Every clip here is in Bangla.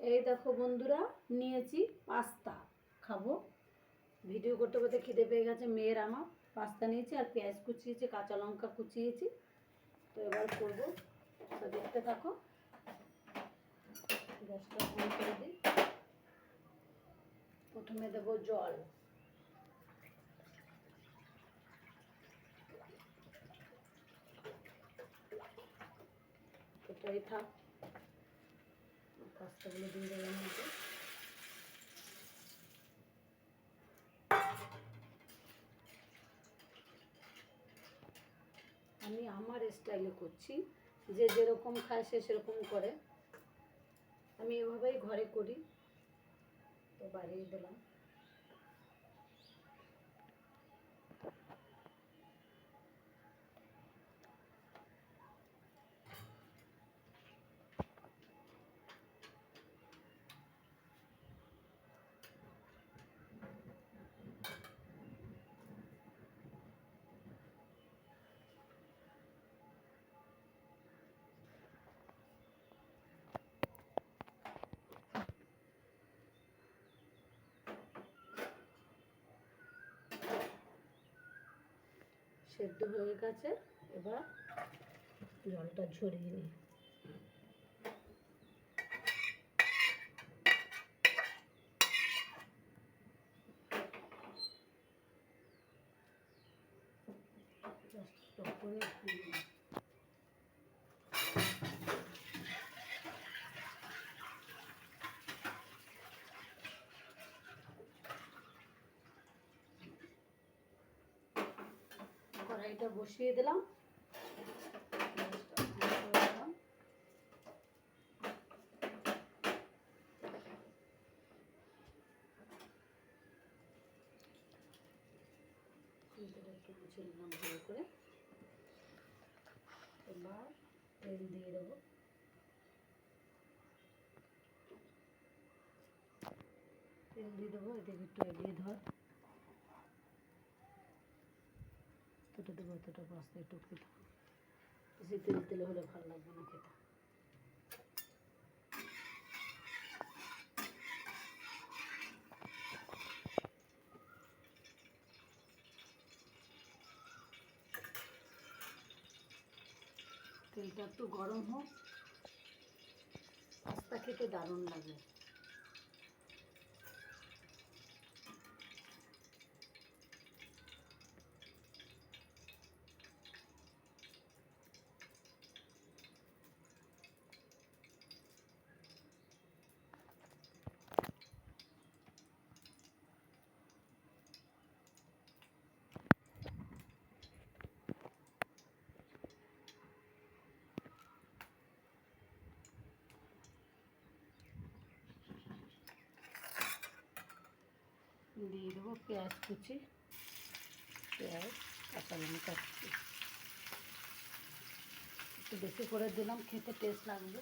এই দেখো বন্ধুরা, নিয়েছি পাস্তা। খাব। ভিডিও করতে করতে খিদে পেয়ে গেছে মেয়ের আমার। পাস্তা নিয়েছি আর পেঁয়াজ কুচিয়েছি, কাঁচা লঙ্কা কুচিয়েছি। তো এবার করব। তো দেখতে থাকো। গ্যাসটা অন করে দিই। প্রথমে দেবো জল। এটাই থাক। পাস্তাগুলো দিয়ে দেবেন মধ্যে আমি আমার স্টাইলে করছি, যে যেরকম খায় সে সেরকম করে। আমি এভাবেই ঘরে করি। তো বাড়িয়ে দিলাম। সেদ্ধ হয়ে গেছে এবার জলটা ঝরিয়ে নিই Just you দিই। কড়াইটা বসিয়ে দিলাম। একটু করে। তেল দিয়ে দেবো। তেল দিয়ে দেবো এদিকে একটু এগিয়ে ধর। এতটা দেবো, এতটা পাস্তা একটু খেতে বেশি তেল, তেলে হলে ভালো লাগবে না খেতে। তেলটা একটু গরম হোক। পাস্তা খেতে দারুণ লাগে। দিয়ে দেবো পেঁয়াজ কুচি। পেঁয়াজ, কাঁচা লঙ্কা একটু বেশি করে দিলাম, খেতে টেস্ট লাগবে।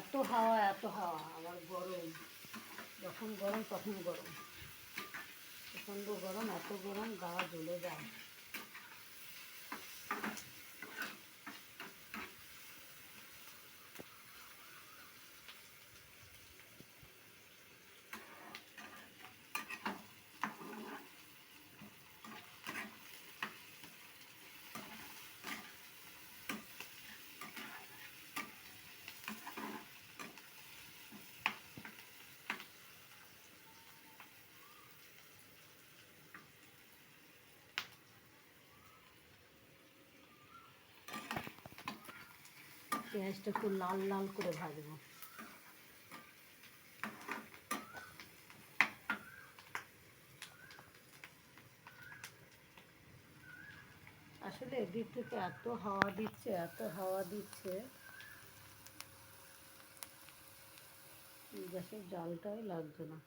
এত হাওয়া এত হাওয়া, আবার গরম। যখন গরম, তখন গরম। প্রচণ্ড গরম এত গরম গা জ্বলে যায় পেঁয়াজটা একটু লাল লাল করে ভাজবো। আসলে এদিক থেকে এত হাওয়া দিচ্ছে, এত হাওয়া দিচ্ছে। গ্যাসের জালটাই লাগছে না।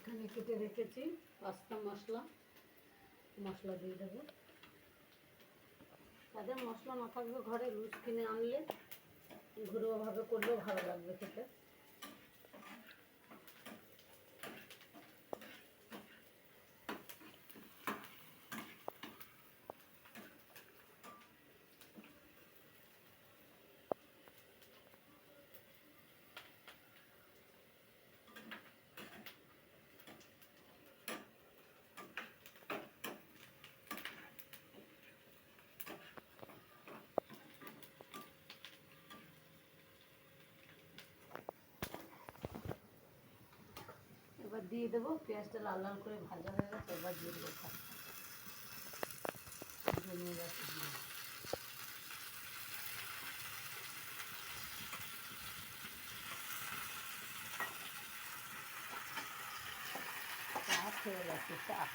এখানে কেটে রেখেছি পাস্তা মশলা। মশলা দিয়ে দেবো। তাদের মশলা না থাকবে ঘরে লুচ কিনে আনলে ঘরোয়াভাবে করলেও ভালো লাগবে খেতে এবার দিয়ে দেবো, পেঁয়াজটা লাল লাল করে ভাজা হয়ে গেছে, এবার দিয়ে দেবো পাস্তা জমিয়ে গেছে দিয়ে। চাপ হয়ে গেছে, চাপ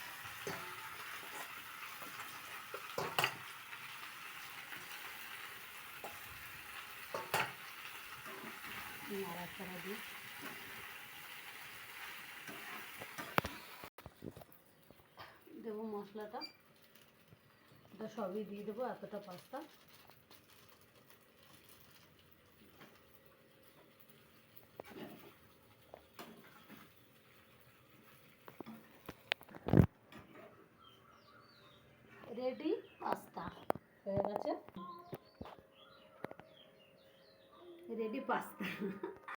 নাড়াচাড়া দিই দেবো মশলাটা। এটা সবই দিয়ে দেবো এতটা পাস্তা। রেডি পাস্তা হয়ে গেছে? Ready pasta